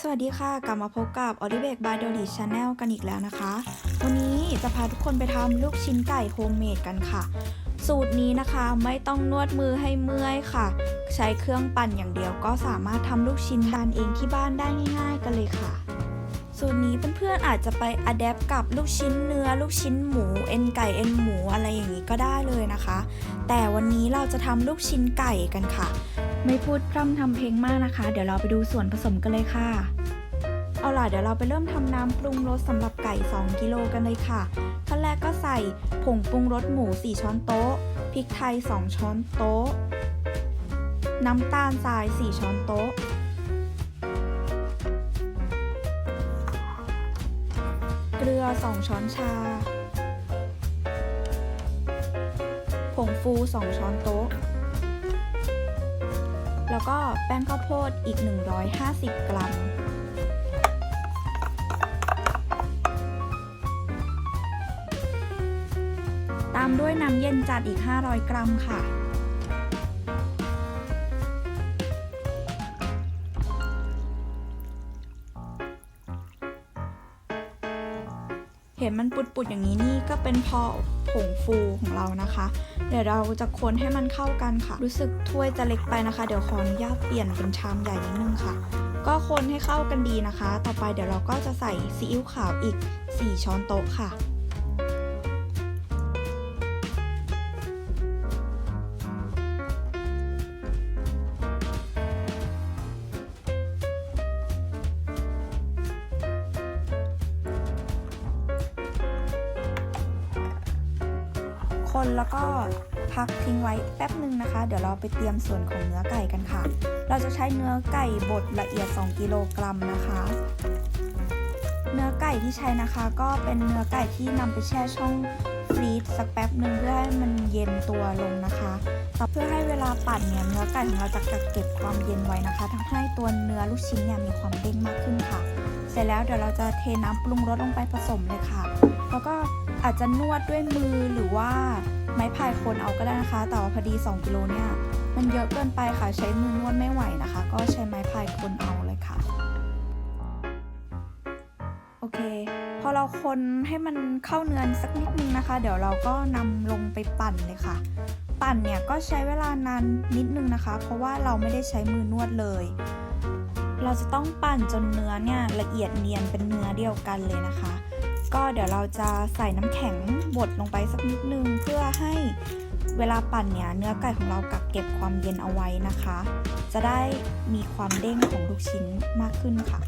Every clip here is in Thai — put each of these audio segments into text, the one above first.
สวัสดีค่ะ กลับมาพบกับ o l i v e by d o l i Channel กันอีกแล้วนะคะ วันนี้จะพาทุกคนไปทำลูกชิ้นไก่โฮมเมดกันค่ะ สูตรนี้นะคะไม่ต้องนวดมือให้เมื่อยค่ะ ใช้เครื่องปั่นอย่างเดียวก็สามารถทำลูกชิ้นทานเองที่บ้านได้ง่ายๆกันเลยค่ะ สูตรนี้เพื่อนๆอาจจะไปอัดแอปกับลูกชิ้นเนื้อ ลูกชิ้นหมู เอ็นไก่เอ็นหมูอะไรอย่างนี้ก็ได้เลยนะคะ แต่วันนี้เราจะทำลูกชิ้นไก่กันค่ะ ไม่พูดพร่ำทำเพลงมากนะคะ เดี๋ยวเราไปดูส่วนผสมกันเลยค่ะ เอาล่ะเดี๋ยวเราไปเริ่มทำน้ำปรุงรสสำหรับไก่ 2 กิโลกันเลยค่ะ ขั้นแรกก็ใส่ผงปรุงรสหมู 4 ช้อนโต๊ะ พริกไทย 2 ช้อนโต๊ะ น้ำตาลทราย 4 ช้อนโต๊ะ เกลือ 2 ช้อนชา ผงฟู 2 ช้อนโต๊ะ แล้วก็แป้งข้าวโพดอีก 150 กรัม ตามด้วยน้ำเย็นจัดอีก 500 กรัมค่ะ เห็นมันปุดๆอย่างนี้นี่ก็เป็นพราะ ผงฟูของเรานะคะ เดี๋ยวเราจะคนให้มันเข้ากันค่ะ รู้สึกถ้วยจะเล็กไปนะคะ เดี๋ยวขออนุญาตเปลี่ยนเป็นชามใหญ่นิดนึงค่ะ ก็คนให้เข้ากันดีนะคะ ต่อไปเดี๋ยวเราก็จะใส่ซีอิ๊วขาวอีก 4 ช้อนโต๊ะค่ะ คนแล้วก็พักทิ้งไว้แป๊บหนึ่งนะคะ เดี๋ยวเราไปเตรียมส่วนของเนื้อไก่กันค่ะ เราจะใช้เนื้อไก่บดละเอียด 2 กิโลกรัมนะคะ เนื้อไก่ที่ใช้นะคะก็เป็นเนื้อไก่ที่นำไปแช่ช่องฟรีซสักแป๊บหนึ่งเพื่อให้มันเย็นตัวลงนะคะเพื่อให้เวลาปั่นเนี่ยเนื้อไก่ของเราจะกักเก็บความเย็นไว้นะคะทำให้ตัวเนื้อลูกชิ้นเนี่ยมีความเด้งมากขึ้นค่ะ เสร็จแล้วเดี๋ยวเราจะเทน้ำปรุงรสลงไปผสมเลยค่ะ แล้วก็ อาจจะนวดด้วยมือหรือว่าไม้พายคนเอาก็ได้นะคะ แต่ว่าพอดี 2 กิโลเนี่ย มันเยอะเกินไปค่ะ ใช้มือนวดไม่ไหวนะคะ ก็ใช้ไม้พายคนเอาเลยค่ะ โอเค พอเราคนให้มันเข้าเนื้อสักนิดนึงนะคะ เดี๋ยวเราก็นำลงไปปั่นเลยค่ะ ปั่นเนี่ยก็ใช้เวลานานนิดนึงนะคะ เพราะว่าเราไม่ได้ใช้มือนวดเลยเราจะต้องปั่นจนเนื้อเนี่ยละเอียดเนียนเป็นเนื้อเดียวกันเลยนะคะ ก็เดี๋ยวเราจะใส่น้ำแข็งบดลงไปสักนิดนึง เพื่อให้เวลาปั่นเนี่ยเนื้อไก่ของเรากักเก็บความเย็นเอาไว้นะคะ จะได้มีความเด้งของลูกชิ้นมากขึ้นค่ะ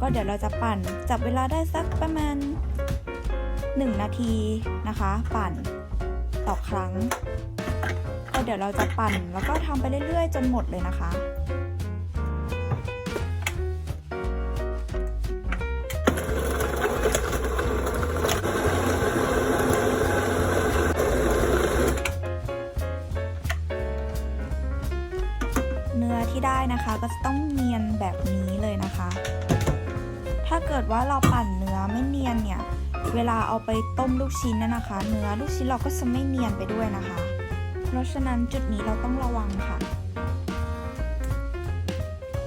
ก็เดี๋ยวเราจะปั่นจับเวลาได้สักประมาณ 1 นาทีนะคะ ปั่นต่อครั้งก็เดี๋ยวเราจะปั่นแล้วก็ทำไปเรื่อยๆ จนหมดเลยนะคะ เนื้อที่ได้นะคะ ก็จะต้องเนียนแบบนี้เลยนะคะ ถ้าเกิดว่าเราปั่นเนื้อไม่เนียนเนี่ย เวลาเอาไปต้มลูกชิ้นนี่ยนะคะ เนื้อลูกชิ้นเราก็จะไม่เนียนไปด้วยนะคะ เพราะฉะนั้นจุดนี้เราต้องระวังค่ะ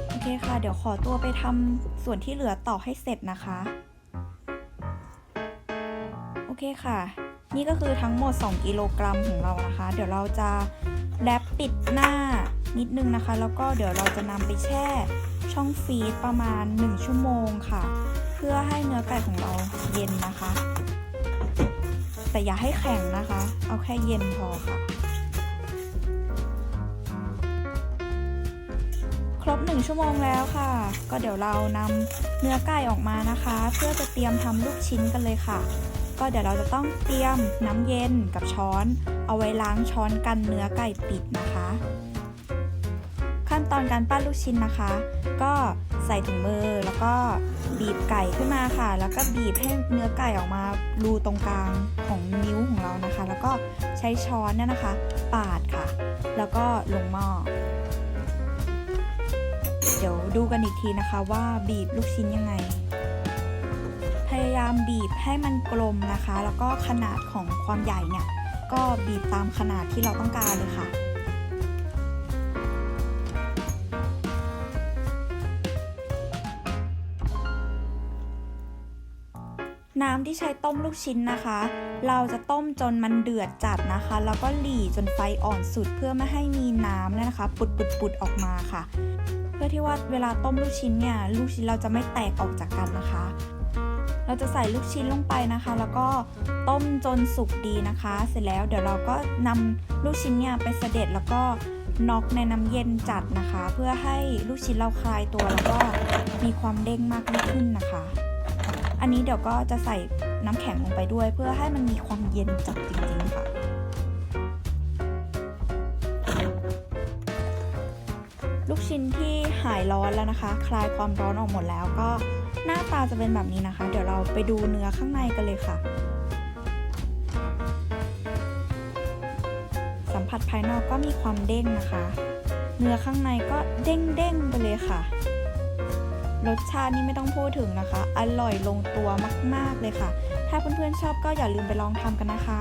โอเคค่ะ เดี๋ยวขอตัวไปทำส่วนที่เหลือต่อให้เสร็จนะคะ โอเคค่ะ นี่ก็คือทั้งหมด 2 กิโลกรัมของเรานะคะ เดี๋ยวเราจะแรปปิดหน้า นิดนึงนะคะ แล้วก็เดี๋ยวเราจะนำไปแช่ช่องฟรีซประมาณ 1 ชั่วโมงค่ะ เพื่อให้เนื้อไก่ของเราเย็นนะคะ แต่อย่าให้แข็งนะคะ เอาแค่เย็นพอค่ะ ครบ 1 ชั่วโมงแล้วค่ะ ก็เดี๋ยวเรานำเนื้อไก่ออกมานะคะ เพื่อจะเตรียมทำลูกชิ้นกันเลยค่ะก็เดี๋ยวเราจะต้องเตรียมน้ำเย็นกับช้อน เอาไว้ล้างช้อนกันเนื้อไก่ติดนะคะ นตอนการปั้นลูกชิ้นนะคะ ก็ใส่ถุงมือแล้วก็บีบไก่ขึ้นมาค่ะ แล้วก็บีบให้เนื้อไก่ออกมารูตรงกลางของนิ้วของเรานะคะ แล้วก็ใช้ช้อนเนี่ยนะคะ ปาดค่ะ แล้วก็ลงหม้อเดี๋ยวดูกันอีกทีนะคะว่าบีบลูกชิ้นยังไง พยายามบีบให้มันกลมนะคะ แล้วก็ขนาดของความใหญ่เนี่ยก็บีบตามขนาดที่เราต้องการเลยค่ะ น้ำที่ใช้ต้มลูกชิ้นนะคะ เราจะต้มจนมันเดือดจัดนะคะ แล้วก็หลีจนไฟอ่อนสุดเพื่อไม่ให้มีน้ำเนี่ยนะคะ ปุดปุดปุดออกมาค่ะ เพื่อที่ว่าเวลาต้มลูกชิ้นเนี่ยลูกชิ้นเราจะไม่แตกออกจากกันนะคะ เราจะใส่ลูกชิ้นลงไปนะคะ แล้วก็ต้มจนสุกดีนะคะ เสร็จแล้วเดี๋ยวเราก็นำลูกชิ้นเนี่ยไปเสด็จแล้วก็น็อกในน้ำเย็นจัดนะคะ เพื่อให้ลูกชิ้นเราคลายตัวแล้วก็มีความเด้งมากขึ้นนะคะ อันนี้เดี๋ยวก็จะใส่น้ำแข็งลงไปด้วย เพื่อให้มันมีความเย็นจัดจริงๆค่ะลูกชิ้นที่หายร้อนแล้วนะคะ คลายความร้อนออกหมดแล้วก็หน้าตาจะเป็นแบบนี้นะคะ เดี๋ยวเราไปดูเนื้อข้างในกันเลยค่ะ สัมผัสภายนอกก็มีความเด้งนะคะ เนื้อข้างในก็เด้งๆไปเลยค่ะ รสชาตินี่ไม่ต้องพูดถึงนะคะ อร่อยลงตัวมาก ๆ เลยค่ะ ถ้าเพื่อนๆชอบก็อย่าลืมไปลองทำกันนะคะ